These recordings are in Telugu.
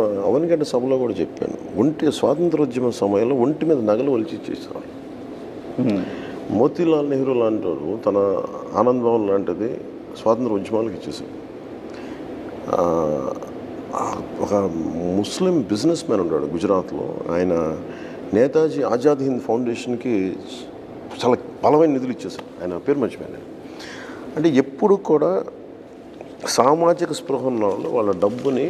మొన్న అవనిగడ్డ సభలో కూడా చెప్పాను. ఒంటి స్వాతంత్రోద్యమ సమయంలో ఒంటి మీద నగలు ఒలిచి ఇచ్చేసారు మోతీలాల్ నెహ్రూ లాంటి వాడు తన ఆనంద్ భవన్ లాంటిది స్వాతంత్ర ఉద్యమాలకు ఇచ్చేసాడు ఒక ముస్లిం బిజినెస్ మ్యాన్ ఉన్నాడు గుజరాత్లో. ఆయన నేతాజీ ఆజాద్ హింద్ ఫౌండేషన్కి చాలా బలమైన నిధులు ఇచ్చేసాడు ఆయన పేరు మర్చిపోయాను అంటే ఎప్పుడు కూడా సామాజిక స్పృహ ఉన్న వాళ్ళు వాళ్ళ డబ్బుని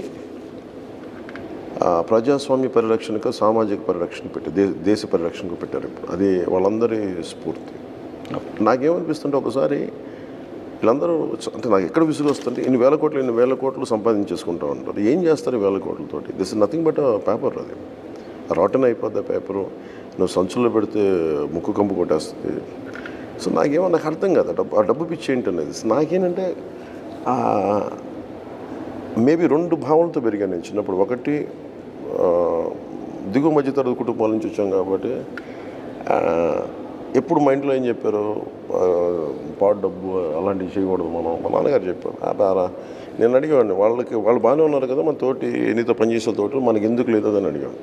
ప్రజాస్వామ్య పరిరక్షణకు సామాజిక పరిరక్షణ పెట్టి దే దేశ పరిరక్షణకు పెట్టారు ఇప్పుడు. అది వాళ్ళందరి స్ఫూర్తి. నాకేమనిపిస్తుంటే ఒకసారి వీళ్ళందరూ అంటే నాకు ఎక్కడ విసుగు వస్తుంటే ఇన్ని వేల కోట్లు ఇన్ని వేల కోట్లు సంపాదించేసుకుంటూ ఉంటారు. ఏం చేస్తారు వేల కోట్లతోటి? This is nothing but paper అది. రాటన్ అయిపోద్ది పేపరు నువ్వు సంచుల్లో పెడితే ముక్కు కంపు కొట్టేస్తుంది. సో నాకేమో నాకు అర్థం కాదు. డబ్బు ఆ డబ్బు పిచ్చి ఏంటి అనేది నాకేంటంటే మేబీ రెండు భావనతో పెరిగాను నేను చిన్నప్పుడు. ఒకటి దిగువ మధ్యతరగతి కుటుంబాల నుంచి వచ్చాం కాబట్టి ఎప్పుడు మా ఇంట్లో ఏం చెప్పారు? పాడు డబ్బు అలాంటివి చేయకూడదు మనం. మా నాన్నగారు చెప్పారు. "ఆ, రారా నేను అడిగేవాడిని వాళ్ళకి వాళ్ళు బాగానే ఉన్నారు కదా మన తోటి నీతో పనిచేసే తోటి మనకి ఎందుకు లేదు అని అడిగాను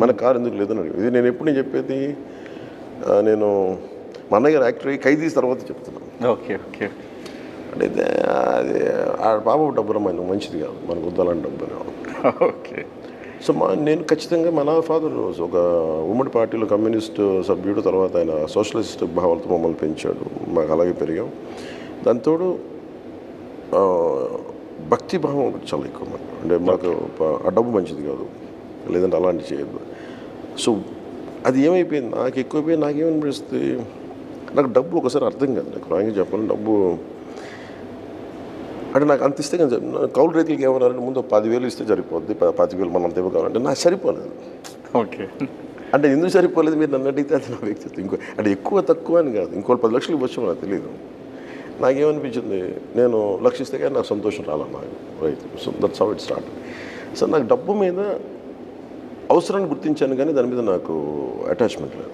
మన కారు ఎందుకు లేదని అడిగాను ఇది నేను ఎప్పుడు నేను చెప్పేది? నేను మా అన్నగారు యాక్టర్ ఖైదీ తర్వాత చెప్తున్నాను. Okay okay. అంటే అది ఆ బాబు డబ్బు మంచిది కాదు మనకు వద్దాలని డబ్బు ఓకే. సో మా నేను ఖచ్చితంగా మా నా ఫాదర్ ఒక ఉమ్మడి పార్టీలో కమ్యూనిస్ట్ సభ్యుడు తర్వాత ఆయన సోషలిస్ట్ భావాలతో మమ్మల్ని పెంచాడు. మాకు అలాగే పెరిగాం. దాంతోడు ఆ, భక్తి భావం చాలా ఎక్కువ మాకు. అంటే మాకు డబ్బు మంచిది కాదు. లేదంటే అలాంటి చేయదు సో అది ఏమైపోయింది? నాకు ఎక్కువైపోయి నాకేమనిపిస్తుంది? నాకు డబ్బు ఒకసారి అర్థం కాదు. నాకు రాంగి చెప్పాలి డబ్బు అంటే నాకు అంత ఇస్తే కానీ కౌలు రైతులకి ఏమన్నారంటే ముందు పదివేలు ఇస్తే సరిపోద్ది పదివేలు మనం అంత ఇవ్వగలంటే నాకు సరిపోలేదు. ఓకే. అంటే ఎందుకు సరిపోలేదు? మీరు నన్ను అడిగితే అది నా వ్యక్తిత్వం ఇంకో అంటే ఎక్కువ తక్కువ అని కాదు. ఇంకో పది లక్షలు ఇవ్వచ్చు నాకు తెలియదు నాకేమనిపించింది? నేను లక్షిస్తే కానీ నాకు సంతోషం రాలే నాకు right so that's how it start so నాకు డబ్బు మీద అవసరాన్ని గుర్తించాను కానీ దాని మీద నాకు అటాచ్మెంట్ లేదు.